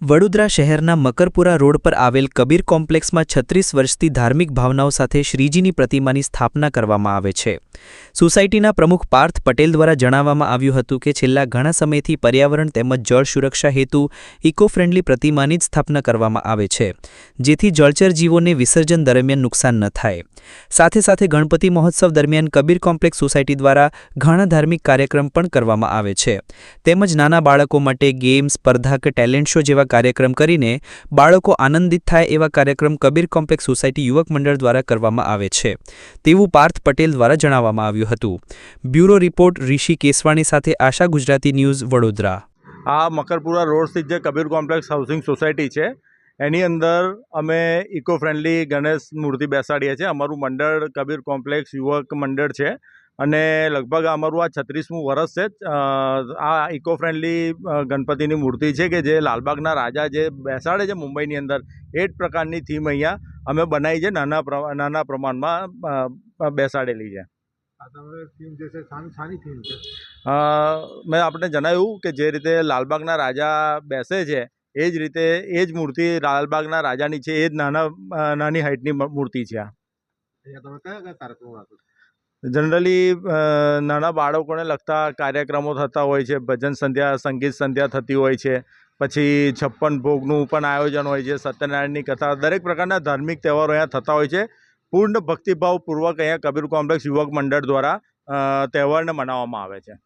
વડોદરા શહેરના મકરપુરા રોડ પર આવેલ કબીર કોમ્પ્લેક્સમાં છત્રીસ વર્ષથી ધાર્મિક ભાવનાઓ સાથે શ્રીજીની પ્રતિમાની સ્થાપના કરવામાં આવે છે. સોસાયટીના પ્રમુખ પાર્થ પટેલ દ્વારા જણાવવામાં આવ્યું હતું કે છેલ્લા ઘણા સમયથી પર્યાવરણ તેમજ જળ સુરક્ષા હેતુ ઇકો ફ્રેન્ડલી પ્રતિમાની જ સ્થાપના કરવામાં આવે છે, જેથી જળચર જીવોને વિસર્જન દરમિયાન નુકસાન ન થાય. સાથે સાથે ગણપતિ મહોત્સવ દરમિયાન કબીર કોમ્પ્લેક્સ સોસાયટી દ્વારા ઘણા ધાર્મિક કાર્યક્રમ પણ કરવામાં આવે છે. તેમજ નાના બાળકો માટે ગેમ્સ, સ્પર્ધા કે ટેલેન્ટ શો જેવા કાર્યક્રમ કરીને બાળકો આનંદિત થાય એવા કાર્યક્રમ કબીર કોમ્પ્લેક્સ સોસાયટી યુવક મંડળ દ્વારા કરવામાં આવે છે, તેવું પાર્થ પટેલ દ્વારા જણાવવામાં આવ્યું હતું. બ્યુરો રિપોર્ટ, ઋષિ કેસવાણી સાથે આશા ગુજરાતી ન્યૂઝ, વડોદરા. આ મકરપુરા રોડ સ્થિત જે કબીર કોમ્પ્લેક્સ હાઉસિંગ સોસાયટી છે, એની અંદર અમે ઇકો ફ્રેન્ડલી ગણેશ મૂર્તિ બેસાડીએ છીએ. અમારું મંડળ કબીર કોમ્પ્લેક્સ યુવક મંડળ છે. અને લગભગ અમારું આ છત્રીસમું વર્ષ છે આ ઇકો ફ્રેન્ડલી ગણપતિની મૂર્તિ છે કે જે લાલબાગના રાજા જે બેસાડે છે મુંબઈની અંદર એ જ પ્રકારની થીમ અહીંયા અમે બનાવી છે નાના નાના પ્રમાણમાં બેસાડેલી છે. મેં આપણે જણાવ્યું કે જે રીતે લાલબાગના રાજા બેસે છે એ જ રીતે એ જ મૂર્તિ લાલબાગના રાજાની છે એ જ નાના નાની હાઇટની મૂર્તિ છે આ. તમે કયા કયા કાર્યક્રમો રાખો જનરલી નાના બાળકોને લગતા કાર્યક્રમો થતા હોય છે. ભજન સંધ્યા સંગીત સંધ્યા થતી હોય છે. પછી છપ્પન ભોગનું પણ આયોજન હોય છે. સત્યનારાયણની કથા. દરેક પ્રકારના ધાર્મિક તહેવારો અહીંયા થતા હોય છે. પૂર્ણ ભક્તિભાવપૂર્વક અહીંયા કબીર કોમ્પ્લેક્સ યુવક મંડળ દ્વારા તહેવારને મનાવવામાં આવે છે.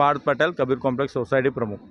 પાર્થ પટેલ કબીર કોમ્પ્લેક્સ સોસાયટી પ્રમુખ.